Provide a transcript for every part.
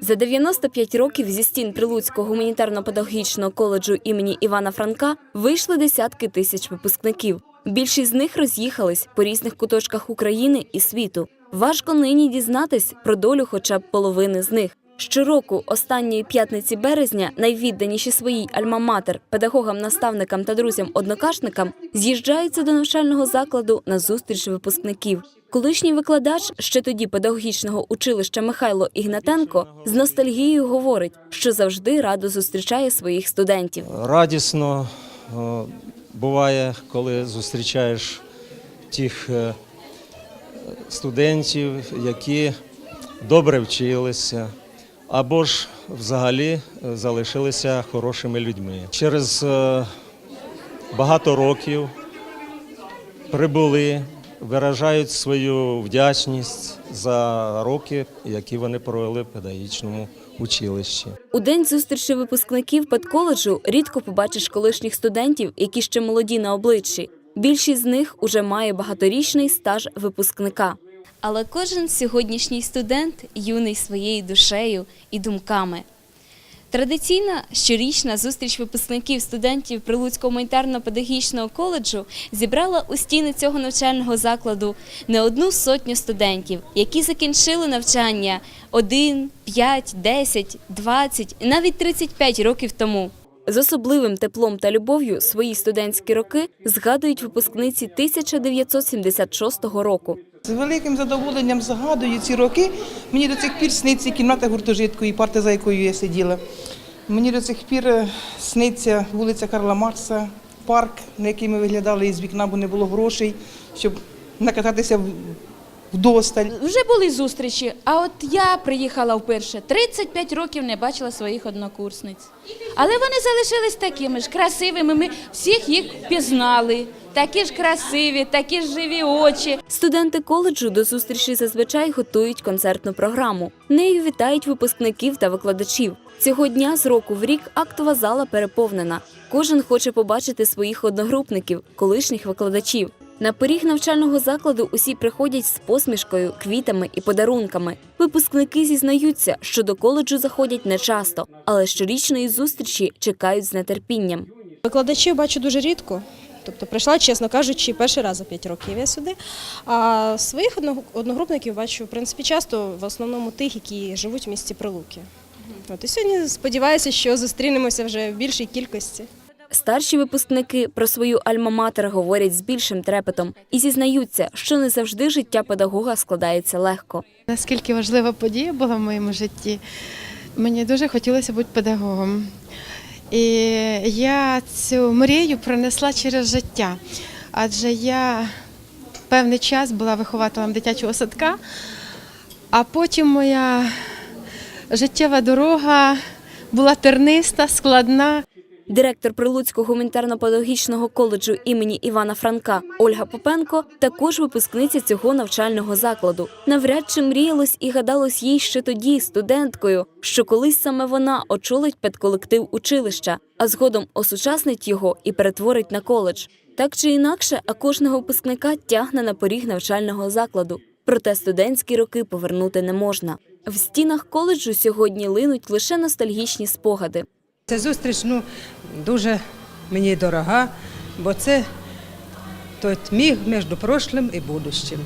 За 95 років зі стін Прилуцького гуманітарно-педагогічного коледжу імені Івана Франка вийшли десятки тисяч випускників. Більшість з них роз'їхались по різних куточках України і світу. Важко нині дізнатись про долю хоча б половини з них. Щороку, останньої п'ятниці березня, найвідданіші своїй альма-матер, педагогам, наставникам та друзям-однокашникам з'їжджаються до навчального закладу на зустріч випускників. Колишній викладач ще тоді педагогічного училища Михайло Ігнатенко з ностальгією говорить, що завжди радо зустрічає своїх студентів. Радісно е, буває, коли зустрічаєш тих е, студентів, які добре вчилися, або ж взагалі е, залишилися хорошими людьми. Через е, багато років прибули, виражають свою вдячність за роки, які вони провели в педагогічному училищі. У день зустрічі випускників педколеджу рідко побачиш колишніх студентів, які ще молоді на обличчі. Більшість з них уже має багаторічний стаж випускника. Але кожен сьогоднішній студент юний своєю душею і думками. Традиційна щорічна зустріч випускників студентів Прилуцького гуманітарно-педагогічного коледжу зібрала у стіни цього навчального закладу не одну сотню студентів, які закінчили навчання 1, 5, 10, 20 і навіть 35 років тому. З особливим теплом та любов'ю свої студентські роки згадують випускниці 1976 року. З великим задоволенням згадую ці роки. Мені до цих пір сниться кімната гуртожитку і парта, за якою я сиділа. Мені до цих пір е, сниться вулиця Карла Маркса, парк, на який ми виглядали із вікна, бо не було грошей, щоб накататися в- вдосталь. Вже були зустрічі, а от я приїхала вперше. 35 років не бачила своїх однокурсниць. Але вони залишились такими ж красивими. Ми всіх їх пізнали. Такі ж красиві, такі ж живі очі. Студенти коледжу до зустрічі зазвичай готують концертну програму. Нею вітають випускників та викладачів. Цього дня з року в рік актова зала переповнена. Кожен хоче побачити своїх одногрупників, колишніх викладачів. На поріг навчального закладу усі приходять з посмішкою, квітами і подарунками. Випускники зізнаються, що до коледжу заходять нечасто, але щорічної зустрічі чекають з нетерпінням. Викладачів бачу дуже рідко. Тобто прийшла, чесно кажучи, перший раз за 5 років я сюди. А своїх одногрупників бачу, в принципі, часто, в основному тих, які живуть в місті Прилуки. От і сьогодні сподіваюся, що зустрінемося вже в більшій кількості. Старші випускники про свою альма-матер говорять з більшим трепетом і зізнаються, що не завжди життя педагога складається легко. Наскільки важлива подія була в моєму житті, мені дуже хотілося бути педагогом. І я цю мрію пронесла через життя, адже я певний час була вихователем дитячого садка, а потім моя життєва дорога була терниста, складна. Директор Прилуцького гуманітарно-педагогічного коледжу імені Івана Франка Ольга Попенко також випускниця цього навчального закладу. Навряд чи мріялось і гадалось їй ще тоді, студенткою, що колись саме вона очолить педколектив училища, а згодом осучаснить його і перетворить на коледж. Так чи інакше, а кожного випускника тягне на поріг навчального закладу. Проте студентські роки повернути не можна. В стінах коледжу сьогодні линуть лише ностальгічні спогади. Ця зустріч ну, дуже мені дорога, бо це той міг між прошлим і будущим.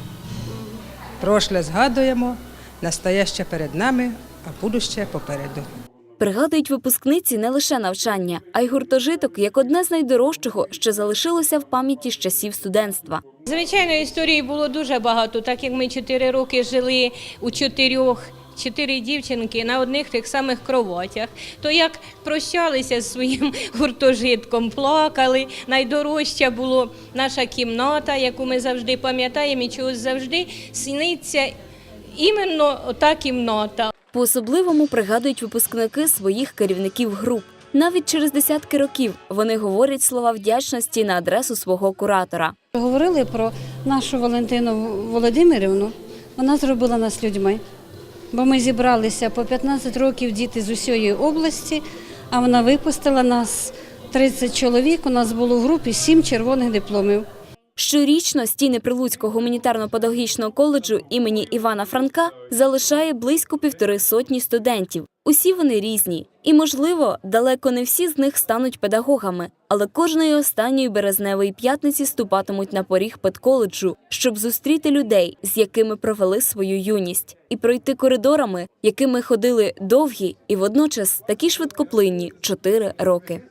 Прошле згадуємо, настояще перед нами, а будуще попереду. Пригадують випускниці не лише навчання, а й гуртожиток як одне з найдорожчого, що залишилося в пам'яті з часів студентства. Звичайно, історії було дуже багато, так як ми чотири роки жили у чотирьох. Чотири дівчинки на одних тих самих кроватях. То як прощалися з своїм гуртожитком, плакали. Найдорожча була наша кімната, яку ми завжди пам'ятаємо, і чогось завжди сниться іменно та кімната. По-особливому пригадують випускники своїх керівників груп. Навіть через десятки років вони говорять слова вдячності на адресу свого куратора. Говорили про нашу Валентину Володимирівну. Вона зробила нас людьми. Бо ми зібралися по 15 років діти з усієї області, а вона випустила нас 30 чоловік. У нас було в групі 7 червоних дипломів. Щорічно стіни Прилуцького гуманітарно-педагогічного коледжу імені Івана Франка залишає близько півтори сотні студентів. Усі вони різні, і, можливо, далеко не всі з них стануть педагогами, але кожної останньої березневої п'ятниці ступатимуть на поріг педколеджу, щоб зустріти людей, з якими провели свою юність, і пройти коридорами, якими ходили довгі і водночас такі швидкоплинні чотири роки.